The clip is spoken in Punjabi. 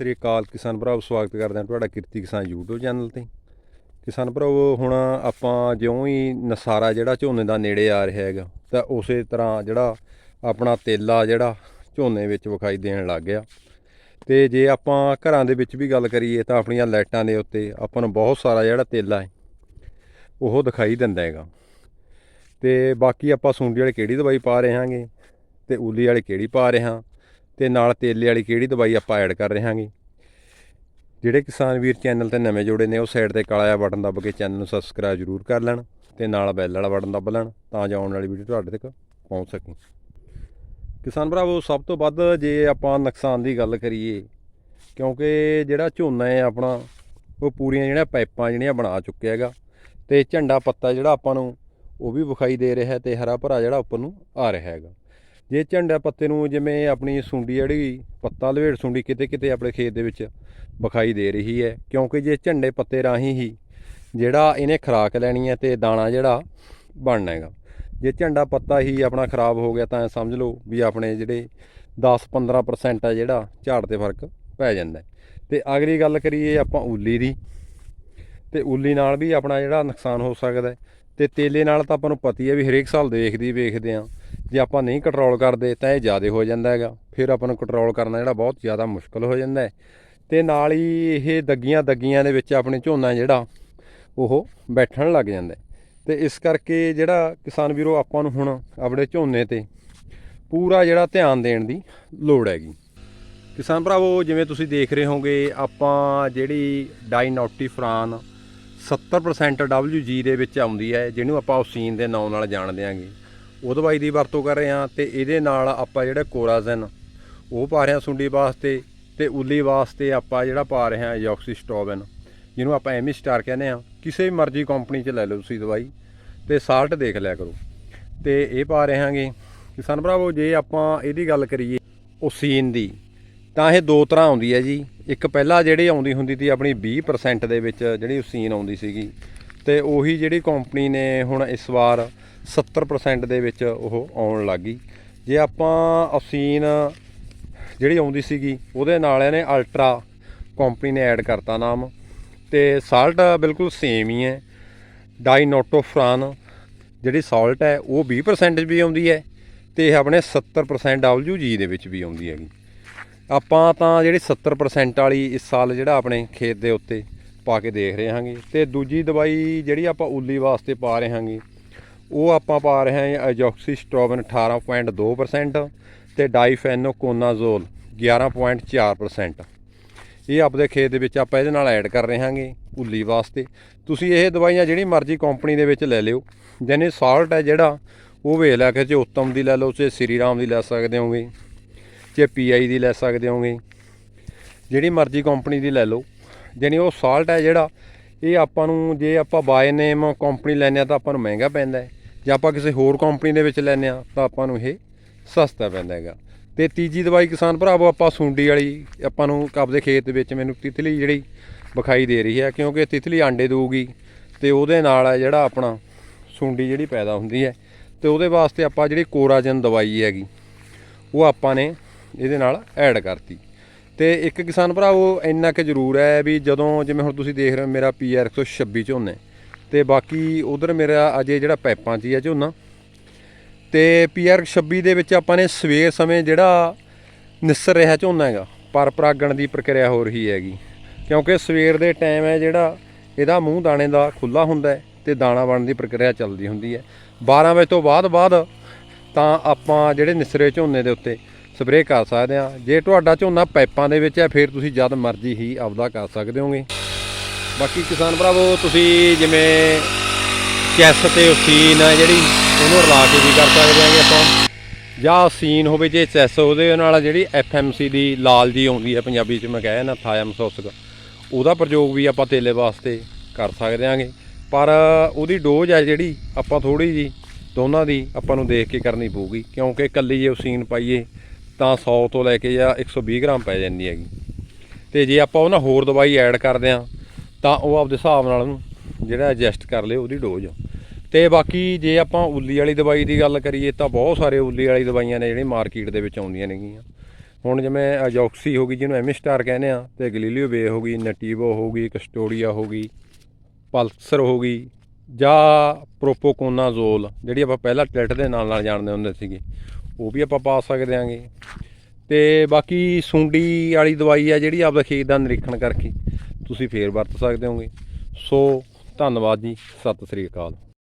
ਸ੍ਰੀ ਅਕਾਲ ਕਿਸਾਨ ਭਰਾਵੋ ਸਵਾਗਤ ਕਰਦੇ ਹਾਂ ਤੁਹਾਡਾ ਕਿਰਤੀ ਕਿਸਾਨ YouTube ਚੈਨਲ ਤੇ। ਕਿਸਾਨ ਭਰਾਵੋ ਹੁਣ ਆਪਾਂ ਜਿਉਂ ਹੀ ਨਸਾਰਾ ਜਿਹੜਾ ਝੋਨੇ ਦਾ ਨੇੜੇ ਆ ਰਿਹਾ ਹੈਗਾ, ਤਾਂ ਉਸੇ ਤਰ੍ਹਾਂ ਜਿਹੜਾ ਆਪਣਾ ਤੇਲਾ ਜਿਹੜਾ ਝੋਨੇ ਵਿੱਚ ਵਿਖਾਈ ਦੇਣ ਲੱਗ ਗਿਆ। ਤੇ ਜੇ ਆਪਾਂ ਘਰਾਂ ਦੇ ਵਿੱਚ ਵੀ ਗੱਲ ਕਰੀਏ ਤਾਂ ਆਪਣੀਆਂ ਲਾਈਟਾਂ ਦੇ ਉੱਤੇ ਆਪਾਂ ਨੂੰ ਬਹੁਤ ਸਾਰਾ ਜਿਹੜਾ ਤੇਲਾ ਹੈ, ਉਹ ਦਿਖਾਈ ਦਿੰਦਾ ਹੈਗਾ। ਤੇ ਬਾਕੀ ਆਪਾਂ ਸੁੰਡੀ ਵਾਲੇ ਕਿਹੜੀ ਦਵਾਈ ਪਾ ਰਹੇ ਹਾਂਗੇ, ਤੇ ਉਲੀ ਵਾਲੀ ਕਿਹੜੀ ਪਾ ਰਹੇ ਹਾਂ ਤੇ ਨਾਲ ਤੇਲੇ ਵਾਲੀ ਕਿਹੜੀ ਦਵਾਈ ਆਪਾਂ ਐਡ ਕਰ ਰਹੇ ਹਾਂਗੇ ਜਿਹੜੇ ਕਿਸਾਨ ਵੀਰ ਚੈਨਲ ਤੇ ਨਵੇਂ ਜੁੜੇ ਨੇ, ਉਹ ਸਾਈਡ ਤੇ ਕਾਲਾ ਜਿਹਾ ਬਟਨ ਦੱਬ ਕੇ ਚੈਨਲ ਨੂੰ ਸਬਸਕ੍ਰਾਈਬ ਜ਼ਰੂਰ ਕਰ ਲੈਣ ਤੇ ਨਾਲ ਬੈਲ ਵਾਲਾ ਬਟਨ ਦੱਬ ਲੈਣ ਤਾਂ ਜੋ ਆਉਣ ਵਾਲੀ ਵੀਡੀਓ ਤੁਹਾਡੇ ਤੱਕ ਪਹੁੰਚ ਸਕੇ। ਕਿਸਾਨ ਭਰਾਵੋ, ਸਭ ਤੋਂ ਵੱਧ ਜੇ ਆਪਾਂ ਨੁਕਸਾਨ ਦੀ ਗੱਲ ਕਰੀਏ, ਕਿਉਂਕਿ ਜਿਹੜਾ ਝੋਨਾ ਹੈ ਆਪਣਾ, ਉਹ ਪੂਰੀਆਂ ਜਿਹੜੀਆਂ ਪਾਈਪਾਂ ਜਿਹੜੀਆਂ ਬਣਾ ਚੁੱਕਿਆ ਹੈਗਾ ਤੇ ਝੰਡਾ ਪੱਤਾ ਜਿਹੜਾ ਆਪਾਂ ਨੂੰ, ਉਹ ਵੀ ਵਿਖਾਈ ਦੇ ਰਿਹਾ ਹੈ ਤੇ ਹਰਾ ਭਰਾ ਜਿਹੜਾ ਉੱਪਰ ਨੂੰ ਆ ਰਿਹਾ ਹੈਗਾ। ਜੇ ਝੰਡਾ ਪੱਤੇ ਨੂੰ ਜਿਵੇਂ ਆਪਣੀ ਸੁੰਡੀ ਜਿਹੜੀ, ਪੱਤਾ ਲਵੇੜ ਸੁੰਡੀ ਕਿਤੇ ਕਿਤੇ ਆਪਣੇ ਖੇਤ ਦੇ ਵਿੱਚ ਵਿਖਾਈ ਦੇ ਰਹੀ ਹੈ, ਕਿਉਂਕਿ ਜੇ ਝੰਡੇ ਪੱਤੇ ਰਾਹੀਂ ਹੀ ਜਿਹੜਾ ਇਹਨੇ ਖਰਾਕ ਲੈਣੀ ਹੈ ਤੇ ਦਾਣਾ ਜਿਹੜਾ ਬਣਨਾ ਹੈਗਾ ਜੇ ਝੰਡਾ ਪੱਤਾ ਹੀ ਆਪਣਾ ਖਰਾਬ ਹੋ ਗਿਆ ਤਾਂ ਸਮਝ ਲਓ ਵੀ ਆਪਣੇ ਜਿਹੜੇ 10-15% ਆ ਜਿਹੜਾ ਝਾੜ ਤੇ ਫ਼ਰਕ ਪੈ ਜਾਂਦਾ ਹੈ। ਤੇ ਅਗਲੀ ਗੱਲ ਕਰੀਏ ਆਪਾਂ ਉੱਲੀ ਦੀ, ਤੇ ਉੱਲੀ ਨਾਲ ਵੀ ਆਪਣਾ ਜਿਹੜਾ ਨੁਕਸਾਨ ਹੋ ਸਕਦਾ ਤੇ ਤੇਲੇ ਨਾਲ ਤਾਂ ਆਪਾਂ ਨੂੰ ਪਤੀ ਹੈ ਵੀ ਹਰੇਕ ਸਾਲ ਦੇਖਦੇ ਹੀ ਵੇਖਦੇ ਆ। ਜੇ ਆਪਾਂ ਨਹੀਂ ਕੰਟਰੋਲ ਕਰਦੇ ਤਾਂ ਇਹ ਜ਼ਿਆਦਾ ਹੋ ਜਾਂਦਾ ਹੈਗਾ। ਫਿਰ ਆਪਾਂ ਨੂੰ ਕੰਟਰੋਲ ਕਰਨਾ ਜਿਹੜਾ ਬਹੁਤ ਜ਼ਿਆਦਾ ਮੁਸ਼ਕਲ ਹੋ ਜਾਂਦਾ ਹੈ। ਤੇ ਨਾਲ ਹੀ ਇਹ ਦੱਗੀਆਂ ਦੱਗੀਆਂ ਦੇ ਵਿੱਚ ਆਪਣੇ ਝੋਨਾ ਜਿਹੜਾ, ਉਹ ਬੈਠਣ ਲੱਗ ਜਾਂਦਾ ਹੈ। ਤੇ ਇਸ ਕਰਕੇ ਜਿਹੜਾ ਕਿਸਾਨ ਵੀਰੋ ਆਪਾਂ ਨੂੰ ਹੁਣ ਆਪਣੇ ਝੋਨੇ ਤੇ ਪੂਰਾ ਜਿਹੜਾ ਧਿਆਨ ਦੇਣ ਦੀ ਲੋੜ ਹੈਗੀ। ਕਿਸਾਨ ਭਰਾਵੋ, ਜਿਵੇਂ ਤੁਸੀਂ ਦੇਖ ਰਹੇ ਹੋਗੇ, ਆਪਾਂ ਜਿਹੜੀ ਡਾਈਨੋਟੀ ਫਰਾਨ 70% WG ਦੇ ਵਿੱਚ ਆਉਂਦੀ ਹੈ, ਜਿਹਨੂੰ ਆਪਾਂ ਔਸੀਨ ਦੇ ਨਾਂ ਨਾਲ ਜਾਣਦੇ ਆਂਗੇ ਉਹ ਦਵਾਈ ਦੀ ਵਰਤੋਂ ਕਰ ਰਹੇ ਹਾਂ ਤੇ ਇਹਦੇ ਨਾਲ ਆਪਾਂ ਜਿਹੜਾ ਕੋਰਾਜ਼ਨ, ਉਹ ਪਾ ਰਹੇ ਹਾਂ ਸੁੰਡੀ ਵਾਸਤੇ ਤੇ ਉੱਲੀ ਵਾਸਤੇ ਆਪਾਂ ਜਿਹੜਾ ਪਾ ਰਹੇ ਹਾਂ ਯੋਕਸੀਸਟੋਬਨ ਜਿਹਨੂੰ ਆਪਾਂ ਐਮੀ ਸਟਾਰ ਕਹਿੰਦੇ ਆ ਕਿਸੇ ਵੀ ਮਰਜ਼ੀ ਕੰਪਨੀ 'ਚ ਲੈ ਲਓ ਤੁਸੀਂ ਦਵਾਈ ਤੇ ਸਾਲਟ ਦੇਖ ਲਿਆ ਕਰੋ। ਤੇ ਇਹ ਪਾ ਰਹੇ ਹਾਂਗੇ। ਕਿਸਾਨ ਭਰਾਵੋ, ਜੇ ਆਪਾਂ ਇਹਦੀ ਗੱਲ ਕਰੀਏ ਓਸੀਨ ਦੀ ਤਾਂ ਇਹ ਦੋ ਤਰ੍ਹਾਂ ਆਉਂਦੀ ਹੈ ਜੀ। ਇੱਕ ਪਹਿਲਾਂ ਜਿਹੜੀ ਆਉਂਦੀ ਹੁੰਦੀ ਸੀ ਆਪਣੀ 20% ਦੇ ਵਿੱਚ ਜਿਹੜੀ ਉਸੀਨ ਆਉਂਦੀ ਸੀਗੀ ਤੇ ਉਹੀ ਜਿਹੜੀ ਕੰਪਨੀ ਨੇ ਹੁਣ ਇਸ ਵਾਰ 70% ਦੇ ਵਿੱਚ ਉਹ ਆਉਣ ਲੱਗੀ ਜੇ ਆਪਾਂ ਉਸੀਨ ਜਿਹੜੀ ਆਉਂਦੀ ਸੀਗੀ, ਉਹਦੇ ਨਾਲ ਇਹਨੇ ਅਲਟਰਾ ਕੰਪਨੀ ਨੇ ਐਡ ਕਰਤਾ ਨਾਮ ਤੇ ਸਾਲਟ ਬਿਲਕੁਲ ਸੇਮ ਹੀ ਹੈ। ਡਾਈਨੋਟੋਫਰਾਨ ਜਿਹੜੀ ਸਾਲਟ ਹੈ, ਉਹ 20% ਵੀ ਆਉਂਦੀ ਹੈ ਤੇ ਇਹ ਆਪਣੇ 70% WG ਦੇ ਵਿੱਚ ਵੀ ਆਉਂਦੀ ਹੈਗੀ। ਆਪਾਂ ਤਾਂ ਜਿਹੜੀ 70% ਵਾਲੀ ਇਸ ਸਾਲ ਜਿਹੜਾ ਆਪਣੇ ਖੇਤ ਦੇ ਉੱਤੇ ਪਾ ਕੇ ਦੇਖ ਰਹੇ ਹਾਂਗੇ ਤੇ ਦੂਜੀ ਦਵਾਈ ਜਿਹੜੀ ਆਪਾਂ ਉੱਲੀ ਵਾਸਤੇ ਪਾ ਰਹੇ ਹਾਂਗੇ, ਉਹ ਆਪਾਂ ਪਾ ਰਹੇ ਹਾਂ ਅਜੋਕਸੀਸਟ੍ਰੋਬਨ 18.2% ਤੇ ਡਾਈਫੈਨੋਕੋਨਾਜ਼ੋਲ 11.4% ਇਹ ਆਪਦੇ ਖੇਤ ਦੇ ਵਿੱਚ ਆਪਾਂ ਇਹਦੇ ਨਾਲ ਐਡ ਕਰ ਰਹੇ ਹਾਂਗੇ ਉੱਲੀ ਵਾਸਤੇ। ਤੁਸੀਂ ਇਹ ਦਵਾਈਆਂ ਜਿਹੜੀ ਮਰਜ਼ੀ ਕੰਪਨੀ ਦੇ ਵਿੱਚ ਲੈ ਲਿਓ, ਜਿਹਨੇ ਸਾਲਟ ਹੈ ਜਿਹੜਾ, ਉਹ ਵੇਖ ਲੈ ਕੇ ਜੇ ਉੱਤਮ ਦੀ ਲੈ ਲਓ ਚਾਹੇ ਸ੍ਰੀ ਰਾਮ ਦੀ ਲੈ ਸਕਦੇ ਹੋਗੇ। ਚਾਹੇ ਪੀਆਈ ਦੀ ਲੈ ਸਕਦੇ ਹੋਗੇ। ਜਿਹੜੀ ਮਰਜ਼ੀ ਕੰਪਨੀ ਦੀ ਲੈ ਲਓ। ਜਾਣੀ ਉਹ ਸਾਲਟ ਹੈ ਜਿਹੜਾ, ਇਹ ਆਪਾਂ ਨੂੰ ਜੇ ਆਪਾਂ ਬਾਏ ਨੇਮ ਕੰਪਨੀ ਲੈਂਦੇ ਆ ਤਾਂ ਆਪਾਂ ਨੂੰ ਮਹਿੰਗਾ ਪੈਂਦਾ ਹੈ। ਜੇ ਆਪਾਂ ਕਿਸੇ ਹੋਰ ਕੰਪਨੀ ਦੇ ਵਿੱਚ ਲੈਂਦੇ ਆ ਤਾਂ ਆਪਾਂ ਨੂੰ ਇਹ ਸਸਤਾ ਪੈਂਦਾ ਹੈਗਾ। ਤੇ ਤੀਜੀ ਦਵਾਈ ਕਿਸਾਨ ਭਰਾਵੋ, ਆਪਾਂ ਸੁੰਡੀ ਵਾਲੀ, ਆਪਾਂ ਨੂੰ ਆਪਦੇ ਖੇਤ ਦੇ ਵਿੱਚ ਮੈਨੂੰ ਤਿਤਲੀ ਜਿਹੜੀ ਵਿਖਾਈ ਦੇ ਰਹੀ ਹੈ, ਕਿਉਂਕਿ ਤਿਤਲੀ ਆਂਡੇ ਦੇਊਗੀ ਤੇ ਉਹਦੇ ਨਾਲ ਹੈ ਜਿਹੜਾ ਆਪਣਾ ਸੁੰਡੀ ਜਿਹੜੀ ਪੈਦਾ ਹੁੰਦੀ ਹੈ। ਤੇ ਉਹਦੇ ਵਾਸਤੇ ਆਪਾਂ ਜਿਹੜੀ ਕੋਰਾਜਨ ਦਵਾਈ ਹੈਗੀ, ਉਹ ਆਪਾਂ ਨੇ ਇਹਦੇ ਨਾਲ ਐਡ ਕਰਤੀ। ਤੇ ਇੱਕ ਕਿਸਾਨ ਭਰਾਵੋ ਇੰਨਾ ਕਿ ਜ਼ਰੂਰ ਹੈ ਵੀ ਜਦੋਂ ਜਿਵੇਂ ਹੁਣ ਤੁਸੀਂ ਦੇਖ ਰਹੇ ਹੋ ਮੇਰਾ ਪੀਆਰ 126 ਝੋਨਾ ਹੈ। ਤੇ ਬਾਕੀ ਉਧਰ ਮੇਰਾ ਅਜੇ ਜਿਹੜਾ ਪੈਪਾਂ 'ਚ ਹੀ ਹੈ ਝੋਨਾ। ਤੇ ਪੀਆਰ 26 ਦੇ ਵਿੱਚ ਆਪਾਂ ਨੇ ਸਵੇਰ ਸਮੇਂ ਜਿਹੜਾ ਨਿਸਰ ਰਿਹਾ ਝੋਨਾ ਹੈਗਾ, ਪਰ ਪਰਾਗਣ ਦੀ ਪ੍ਰਕਿਰਿਆ ਹੋ ਰਹੀ ਹੈਗੀ। ਕਿਉਂਕਿ ਸਵੇਰ ਦੇ ਟਾਈਮ ਹੈ ਜਿਹੜਾ, ਇਹਦਾ ਮੂੰਹ ਦਾਣੇ ਦਾ ਖੁੱਲਾ ਹੁੰਦਾ ਹੈ ਤੇ ਦਾਣਾ ਬਣਨ ਦੀ ਪ੍ਰਕਿਰਿਆ ਚੱਲਦੀ ਹੁੰਦੀ ਹੈ। 12 ਵਜੇ ਤੋਂ ਬਾਅਦ ਬਾਅਦ ਤਾਂ ਆਪਾਂ ਜਿਹੜੇ ਨਿਸਰੇ ਝੋਨੇ ਦੇ ਉੱਤੇ ਸਪਰੇਅ ਕਰ ਸਕਦੇ ਆ ਜੇ ਤੁਹਾਡਾ ਝੋਨਾ ਪਾਈਪਾਂ ਦੇ ਵਿੱਚ ਹੈ, ਫਿਰ ਤੁਸੀਂ ਜਦ ਮਰਜ਼ੀ ਹੀ ਆਪਦਾ ਕਰ ਸਕਦੇ ਹੋਗੇ। ਬਾਕੀ ਕਿਸਾਨ ਭਰਾਵੋ, ਤੁਸੀਂ ਜਿਵੇਂ ਚੈਸ ਤੇ ਉਸੀਨ ਹੈ ਜਿਹੜੀ, ਉਹਨੂੰ ਰਲਾ ਕੇ ਵੀ ਕਰ ਸਕਦੇ ਆਂਗੇ ਆਪਾਂ। ਜਾਂ ਸੀਨ ਹੋਵੇ, ਜੇ ਚੈਸ ਉਹਦੇ ਨਾਲ ਜਿਹੜੀ ਐਫਐਮਸੀ ਦੀ ਲਾਲ ਜੀ ਆਉਂਦੀ ਹੈ, ਪੰਜਾਬੀ ਚ ਮੈਂ ਕਹਿਆ ਨਾ ਥਾਇਮਸੋਸਕ ਉਹਦਾ ਪ੍ਰਯੋਗ ਵੀ ਆਪਾਂ ਤੇਲੇ ਵਾਸਤੇ ਕਰ ਸਕਦੇ ਆਂਗੇ। ਪਰ ਉਹਦੀ ਡੋਜ਼ ਹੈ ਜਿਹੜੀ, ਆਪਾਂ ਥੋੜੀ ਜੀ, ਦੋਨਾਂ ਦੀ ਆਪਾਂ ਨੂੰ ਦੇਖ ਕੇ ਕਰਨੀ ਪਊਗੀ। ਕਿਉਂਕਿ ਇਕੱਲੀ ਜੇ ਉਸੀਨ ਪਾਈਏ ਤਾਂ 100 ਤੋਂ ਲੈ ਕੇ ਜਾਂ 120 ਗ੍ਰਾਮ ਪੈ ਜਾਂਦੀ ਹੈਗੀ। ਤੇ ਜੇ ਆਪਾਂ ਉਹਨਾਂ ਹੋਰ ਦਵਾਈ ਐਡ ਕਰਦੇ ਆ ਤਾਂ ਉਹ ਆਪਦੇ ਹਿਸਾਬ ਨਾਲ ਉਹਨੂੰ ਜਿਹੜਾ ਐਡਜਸਟ ਕਰ ਲਿਓ ਉਹਦੀ ਡੋਜ਼ ਤੇ ਬਾਕੀ ਜੇ ਆਪਾਂ ਉੱਲੀ ਵਾਲੀ ਦਵਾਈ ਦੀ ਗੱਲ ਕਰੀਏ, ਤਾਂ ਬਹੁਤ ਸਾਰੇ ਉੱਲੀ ਵਾਲੀ ਦਵਾਈਆਂ ਨੇ ਜਿਹੜੀਆਂ ਮਾਰਕੀਟ ਦੇ ਵਿੱਚ ਆਉਂਦੀਆਂ ਨੇਗੀਆਂ। ਹੁਣ ਜਿਵੇਂ ਅਜੋਕਸੀ ਹੋ ਗਈ, ਜਿਹਨੂੰ ਐਮੀ ਸਟਾਰ ਕਹਿੰਦੇ ਆ ਤੇ ਗਲੀਲੀਓ ਬੇ ਹੋ ਗਈ ਨਟੀਵੋ ਹੋ ਗਈ ਕਸਟੋਡੀਆ ਹੋ ਗਈ ਪਲਸਰ ਹੋ ਗਈ, ਜਾਂ ਪ੍ਰੋਪੋਕੋਨਾਜ਼ੋਲ ਜਿਹੜੀ ਆਪਾਂ ਪਹਿਲਾਂ ਟੈਟ ਦੇ ਨਾਲ ਨਾਲ ਜਾਣਦੇ ਹੁੰਦੇ ਸੀਗੇ। ਉਹ ਵੀ ਆਪਾਂ ਪਾ ਸਕਦੇ ਆਂਗੇ। ਤੇ ਬਾਕੀ ਸੁੰਡੀ ਵਾਲੀ ਦਵਾਈ ਆ ਜਿਹੜੀ ਆਪਦਾ ਖੇਤ ਦਾ ਨਿਰੀਖਣ ਕਰਕੇ ਤੁਸੀਂ ਫੇਰ ਵਰਤ ਸਕਦੇ ਹੋਗੇ। ਸੋ ਧੰਨਵਾਦ ਜੀ, ਸਤਿ ਸ੍ਰੀ ਅਕਾਲ।